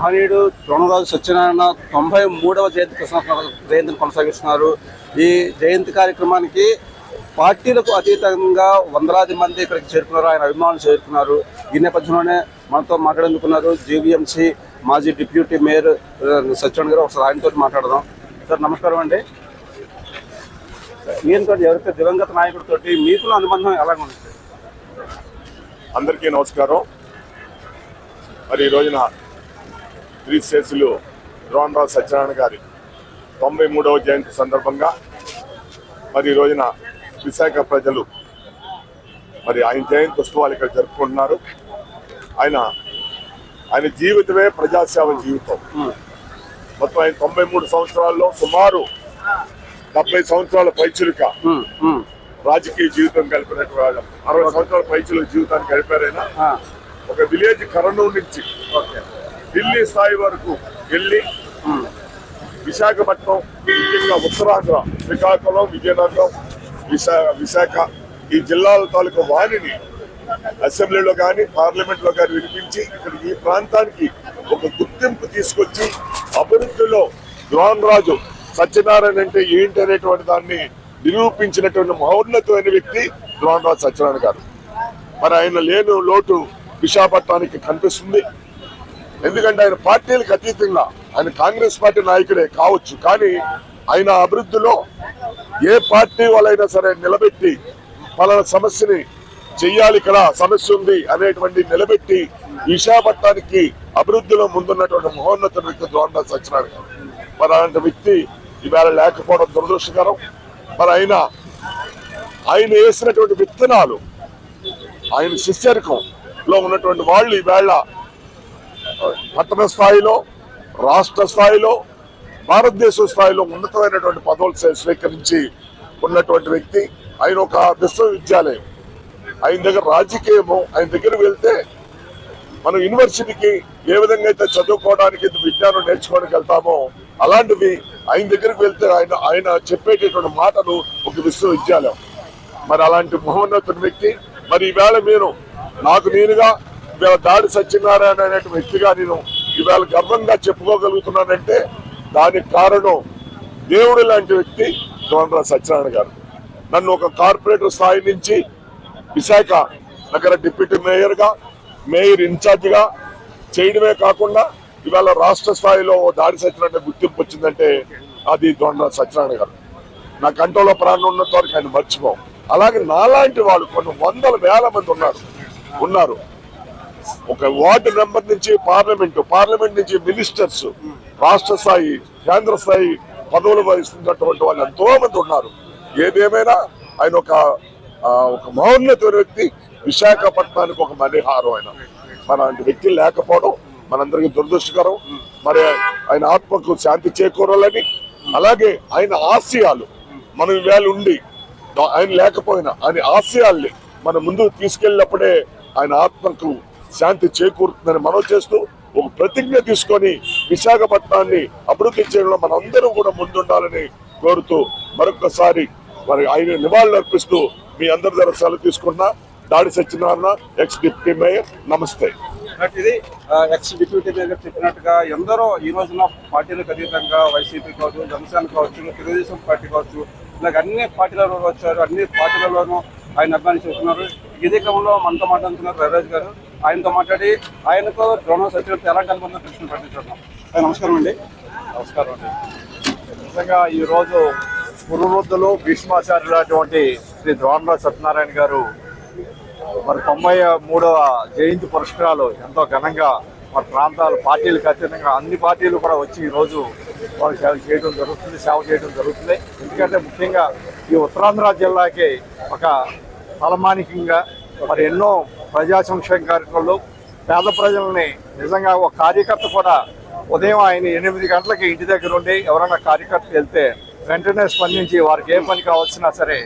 మహనీయుడు ద్రోణరాజు సత్యనారాయణ తొంభై మూడవ జయంతి కృష్ణ- జయంతిని కొనసాగిస్తున్నారు. ఈ జయంతి కార్యక్రమానికి పార్టీలకు అతీతంగా వందలాది మంది ఇక్కడికి చేరుకున్నారు. ఆయన అభిమానులు చేరుకున్నారు. ఈ నేపథ్యంలోనే మనతో మాట్లాడేందుకున్నారు జీవీఎంసీ మాజీ డిప్యూటీ మేయర్ ఆ, సత్యనారాయణ గారు. ఒకసారి ఆయనతో మాట్లాడదాం. సార్ నమస్కారం అండి. మీతో ఎవరితో దివంగత నాయకుడితో మీకు అనుబంధం ఎలాగ ఉంది? అందరికీ నమస్కారం. మరి ఈ రోజున శ్రీశేషులు ద్రోణరావు సత్యనారాయణ గారి తొంభై మూడవ జయంతి సందర్భంగా మరి ఈ రోజున విశాఖ ప్రజలు మరి ఆయన జయంతి ఉత్సవాలు ఇక్కడ జరుపుకుంటున్నారు. ఆయన ఆయన జీవితమే ప్రజాసేవ జీవితం. మొత్తం ఆయన తొంభై మూడు సంవత్సరాల్లో సుమారు డెబ్బై సంవత్సరాల పైచులుక. రాజకీయ జీవితం వాళ్ళు. అరవై సంవత్సరాల పైచులు జీవితాన్ని గడిపారైనా ఒక విలేజ్ కర్నూలు నుంచి ఓకే. ఢిల్లీ స్థాయి వరకు వెళ్ళి విశాఖపట్నం ముఖ్యంగా ఉత్తరాంధ్ర శ్రీకాకుళం విజయనగరం విశాఖ విశాఖ ఈ జిల్లాల తాలూకు వాణిని అసెంబ్లీలో కానీ పార్లమెంట్లో కానీ వినిపించి ఇక్కడ ఈ ప్రాంతానికి ఒక గుర్తింపు తీసుకొచ్చి అభివృద్ధిలో ద్రోణ్ రాజు సత్యనారాయణ అంటే ఏంటి అనేటువంటి దాన్ని నిరూపించినటువంటి మహోన్నతమైన వ్యక్తి ద్రోణ్ రాజు సత్యనారాయణ గారు. మరి ఆయన లేను లోటు విశాఖపట్నానికి కనిపిస్తుంది. ఎందుకంటే ఆయన పార్టీలకు అతీతంగా ఆయన కాంగ్రెస్ పార్టీ నాయకుడే కావచ్చు కానీ ఆయన అభివృద్ధిలో ఏ పార్టీ వాళ్ళైనా సరే నిలబెట్టి పలానా సమస్యని చెయ్యాలి ఇక్కడ సమస్య ఉంది అనేటువంటి నిలబెట్టి విశాఖపట్నానికి అభివృద్ధిలో ముందున్నటువంటి మహోన్నత వ్యక్తి ద్రోణ సత్యనారాయణ గారు. మరి అలాంటి వ్యక్తి ఈవేళ లేకపోవడం దురదృష్టకరం మరి ఆయన ఆయన వేసినటువంటి విత్తనాలు ఆయన శిష్యరికంలో ఉన్నటువంటి వాళ్ళు ఈవేళ పట్టణ స్థాయిలో రాష్ట్ర స్థాయిలో భారతదేశ స్థాయిలో ఉన్నతమైనటువంటి పదవులు స్వీకరించి ఉన్నటువంటి వ్యక్తి. ఆయన ఒక విశ్వవిద్యాలయం. ఆయన దగ్గర రాజకీయము ఆయన దగ్గర వెళ్తే మనం యూనివర్సిటీకి ఏ విధంగా అయితే చదువుకోవడానికి విజ్ఞానం నేర్చుకోవడానికి వెళ్తామో అలాంటివి ఆయన దగ్గరికి వెళ్తే ఆయన ఆయన చెప్పేటటువంటి మాటలు ఒక విశ్వవిద్యాలయం. మరి అలాంటి మహోన్నత వ్యక్తి. మరి ఈవేళ మీరు నాకు నేనుగా దాడి సత్యనారాయణ అనే వ్యక్తిగా నేను ఇవాళ గర్వంగా చెప్పుకోగలుగుతున్నానంటే దానికి కారణం దేవుడు లాంటి వ్యక్తి ద్రోణరావు సత్యనారాయణ గారు. నన్ను ఒక కార్పొరేటర్ స్థాయి నుంచి విశాఖ నగర డిప్యూటీ మేయర్గా మేయర్ ఇన్ఛార్జిగా చేయడమే కాకుండా ఇవాళ రాష్ట్ర స్థాయిలో ఓ దాడి సత్యనారాయణ గుర్తింపు వచ్చిందంటే అది దొండ సత్యనారాయణ గారు. నా కంట్రోల్లో ప్రాణం ఉన్నంత వరకు ఆయన మర్చిపోం అలాగే నాలాంటి వాళ్ళు కొన్ని వందల వేల మంది ఉన్నారు. ఉన్నారు. ఒక వార్డు మెంబర్ నుంచి పార్లమెంట్ పార్లమెంట్ నుంచి మినిస్టర్స్ రాష్ట్ర స్థాయి కేంద్ర స్థాయి పదవులు వహిస్తున్నటువంటి వాళ్ళు ఎంతో మంది ఉన్నారు. ఏదేమైనా ఆయన ఒక ఒక మహోన్నత వ్యక్తి విశాఖపట్నానికి ఒక మణిహారం ఆయన. మన అలాంటి వ్యక్తి లేకపోవడం మనందరికీ దురదృష్టకరం. మరి ఆయన ఆత్మకు శాంతి చేకూరాలని అలాగే ఆయన ఆశయాలు మనం వేళ ఉండి ఆయన లేకపోయినా ఆయన ఆశయాల్ని మన ముందుకు తీసుకెళ్ళినప్పుడే ఆయన ఆత్మకు శాంతి చేకూరుతుందని మనం చేస్తూ ఒక ప్రతిజ్ఞ తీసుకొని విశాఖపట్నాన్ని అభివృద్ధి చేయడంలో మనందరం కూడా ముందుండాలని కోరుతూ మరొకసారి మరి ఆయన నివాళులు అర్పిస్తూ మీ అందరి దర్శనాలు సెలవు తీసుకున్నా దాడి సత్యనారాయణ ఎక్స్ డిప్యూటీ మేయర్ నమస్తే. ఇది ఎక్స్ డిప్యూటీ మేయర్ చెప్పినట్టుగా ఎందరో ఈ రోజున పార్టీలకు అతీతంగా వైసీపీ కావచ్చు జనసేన కావచ్చు తెలుగుదేశం పార్టీ కావచ్చు ఇలాగ అన్ని పార్టీలలో వచ్చారు అన్ని పార్టీలలోనూ ఆయన అభిమాని చెప్తున్నారు ఇదే క్రమంలో మనతో మాట్లాడుతున్నారు రవిరాజ్ గారు. ఆయనతో మాట్లాడి ఆయనకు ద్రోణ సత్యం ఎలాంటి అనుబంధం తెలుసుకుని ప్రకటించున్నాం నమస్కారం అండి. నమస్కారం అండి. నిజంగా ఈరోజు పురువృద్ధులు భీష్మాచార్యులటువంటి శ్రీ ద్రోణరాజు సత్యనారాయణ గారు మరి తొంభై మూడవ జయంతి పురస్కారాలు ఎంతో ఘనంగా మన ప్రాంతాల పార్టీలకు అత్యంతంగా అన్ని పార్టీలు కూడా వచ్చి ఈరోజు వాళ్ళు సేవ చేయడం జరుగుతుంది సేవ చేయడం జరుగుతుంది. ఎందుకంటే ముఖ్యంగా ఈ ఉత్తరాంధ్ర జిల్లాకి ఒక తలమానికంగా మరి ఎన్నో ప్రజా సంక్షేమ కార్యక్రమాలు పేద ప్రజల్ని నిజంగా ఒక కార్యకర్త కూడా ఉదయం ఆయన ఎనిమిది గంటలకి ఇంటి దగ్గర ఉండి ఎవరైనా కార్యకర్త వెళ్తే వెంటనే స్పందించి వారికి ఏ పని కావాల్సినా సరే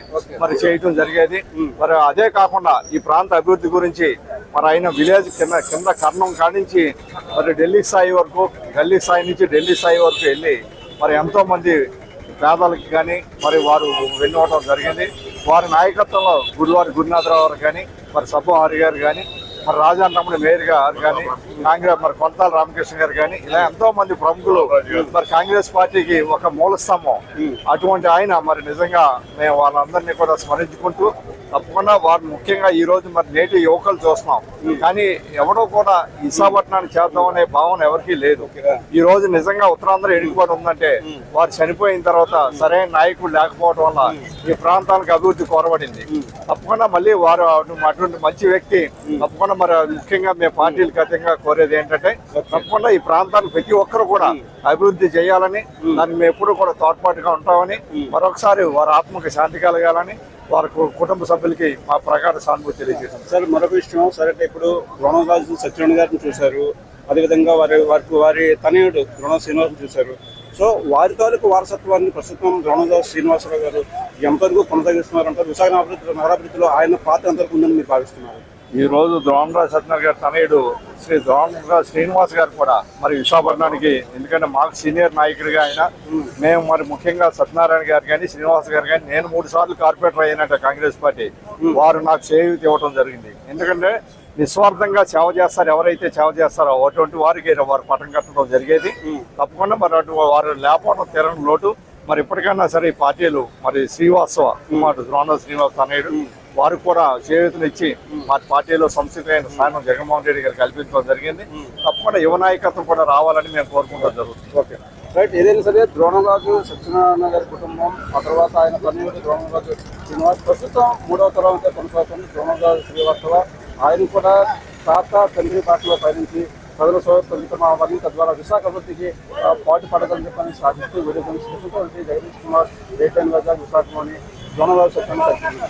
మరి చేయటం జరిగేది. మరి అదే కాకుండా ఈ ప్రాంత అభివృద్ధి గురించి మరి ఆయన విలేజ్ కింద కింద కర్ణం కానించి మరి ఢిల్లీ స్థాయి వరకు గల్లీ స్థాయి నుంచి ఢిల్లీ స్థాయి వరకు వెళ్ళి మరి ఎంతో మంది పేదలకి కానీ మరి వారు వెళ్ళివటం జరిగింది. వారి నాయకత్వంలో గుడివారి గురునాథరావు గారు కానీ మరి సబ్బు ఆరు గారు కానీ మరి రాజాన్నమ్మడి మేయర్ గారు కానీ కాంగ్రెస్ మరి కొంతాల రామకృష్ణ గారు కానీ ఇలా ఎంతో మంది ప్రముఖులు మరి కాంగ్రెస్ పార్టీకి ఒక మూలస్తంభం. అటువంటి ఆయన మరి నిజంగా మేము వాళ్ళందరినీ కూడా స్మరించుకుంటూ తప్పకుండా వారు ముఖ్యంగా ఈ రోజు మరి నేటి యువకులు చూస్తున్నాం. కానీ ఎవడో కూడా విశాఖపట్నాన్ని చేద్దామనే భావన ఎవరికీ లేదు. ఈ రోజు నిజంగా ఉత్తరాంధ్ర ఎడిగిపోయి ఉందంటే వారు చనిపోయిన తర్వాత సరైన నాయకుడు లేకపోవడం వల్ల ఈ ప్రాంతానికి అభివృద్ధి కోరబడింది. తప్పకుండా మళ్ళీ వారు అటువంటి మంచి వ్యక్తి తప్పకుండా మరి ముఖ్యంగా మేము పార్టీలకు అతీతంగా కోరేది ఏంటంటే తప్పకుండా ఈ ప్రాంతాన్ని ప్రతి ఒక్కరు కూడా అభివృద్ధి చేయాలని దాన్ని మేము ఎప్పుడు కూడా తోడ్పాటుగా ఉంటామని మరొకసారి వారి ఆత్మకు శాంతి కలగాలని వారి కు- కుటుంబ సభ్యులకి మా ప్రకార సానుభూతి తెలియజేశాం సార్ మరొక విషయం సరే అంటే ఇప్పుడు ద్రోణరాజు సత్యనారాయణ గారిని చూశారు. అదేవిధంగా వారి వారికి వారి తనయుడు రుణ శ్రీనివాసం చూశారు. సో వారి తాలూకు వారసత్వాన్ని ప్రస్తుతం ద్రోణదాస్ శ్రీనివాసరావు గారు ఎంతవరకు కొనసాగిస్తున్నారంటారు? విశాఖ నగరాభివృద్ధిలో ఆయన పాత్ర ఎంతవరకు ఉందని మీరు భావిస్తున్నారు? ఈ రోజు ద్రోణరాజ్ సత్యనారాయణ గారి తనయుడు శ్రీ ద్రోణరాజ్ శ్రీనివాస్ గారు కూడా మరి విశాఖపట్నానికి ఎందుకంటే మాకు సీనియర్ నాయకుడిగా ఆయన. మేము మరి ముఖ్యంగా సత్యనారాయణ గారు కానీ శ్రీనివాస్ గారు కానీ నేను మూడు సార్లు కార్పొరేటర్ అయ్యానంటే కాంగ్రెస్ పార్టీ. వారు నాకు చేయూతి ఇవ్వడం జరిగింది. ఎందుకంటే నిస్వార్థంగా సేవ చేస్తారు ఎవరైతే సేవ చేస్తారో అటువంటి వారికి వారు పట్టం కట్టడం జరిగేది. తప్పకుండా మరి అటు వారు లేకపోవడం తీరని లోటు. మరి ఇప్పటికైనా సరే ఈ పార్టీలు మరి శ్రీవాస్తవ కుమారుడు ద్రోణ శ్రీనివాస్ తనయుడు వారికి కూడా చేయూతనిచ్చి మా పార్టీలో సంస్థితమైన స్థానం జగన్మోహన్ రెడ్డి గారు కల్పించడం జరిగింది. తప్పకుండా యువ నాయకత్వం కూడా రావాలని మేము కోరుకుంటాం జరుగుతుంది. ఓకే. రైట్ ఏదైనా సరే ద్రోణరాజు సత్యనారాయణ గారి కుటుంబం ఆ తర్వాత ఆయన తనయుడు ద్రోణరాజు శ్రీనివాస్ ప్రస్తుతం మూడవ తరం అయితే కొనసాగుతుంది ద్రోణరాజు శ్రీవాస్తవ. ఆయన కూడా తాత తండ్రి పాటలో పయనించి ప్రజల సౌకర్యం తద్వారా విశాఖ అభివృద్ధికి పాటు పడగలని చెప్పని సాధిస్తూ వీడియో జగదీష్ కుమార్ రేటైన్ వద్ద విశాఖలోని ద్రోణరాజు సత్యనారాయణ